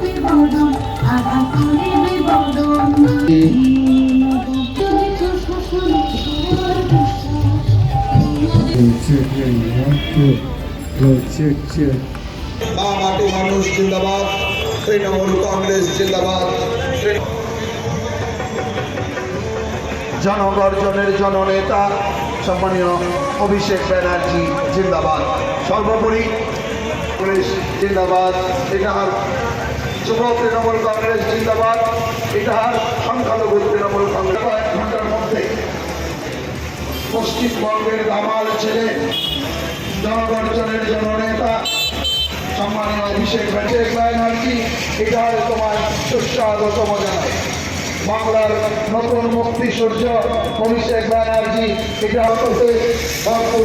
বিবদন আকাশে বিবদন চলিত মা মাটি মানুষ জিন্দাবাদ তৃণমূল কংগ্রেস জিন্দাবাদ। জনগর্জনের জননেতা সম্মানীয় অভিষেক ব্যানার্জি জিন্দাবাদ। সর্বোপরি পুলিশ জিন্দাবাদ এটার যুব তৃণমূল কংগ্রেস জিন্দাবাদ এটার সংখ্যালঘু তৃণমূল কংগ্রেস। কয়েক ঘণ্টার মধ্যে পশ্চিমবঙ্গের দামাল ছেলে জনগর্জনের জননেতা সম্মানীয় অভিষেক অভিষেক ব্যানার্জি এটার তোমার সুস্বাগতম জানাই। বাংলার নতুন মুক্তি সূর্য অভিষেক ব্যানার্জি এটা হচ্ছে ভরপুর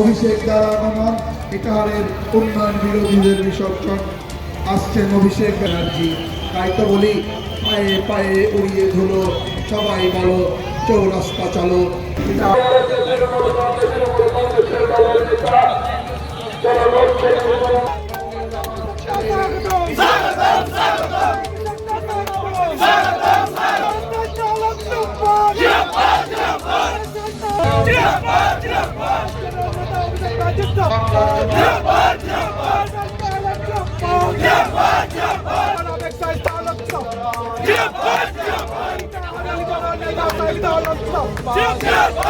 অভিষেক দ্বারা আগমন ইটাহারের উন্নয়ন বিরোধীদের বিসর্জন। আসছেন অভিষেক ব্যানার্জি। তাই তো বলি, পায়ে পায়ে উড়িয়ে ধুলো, সবাই বলো, চৌরাস্তা চলো। Yeah,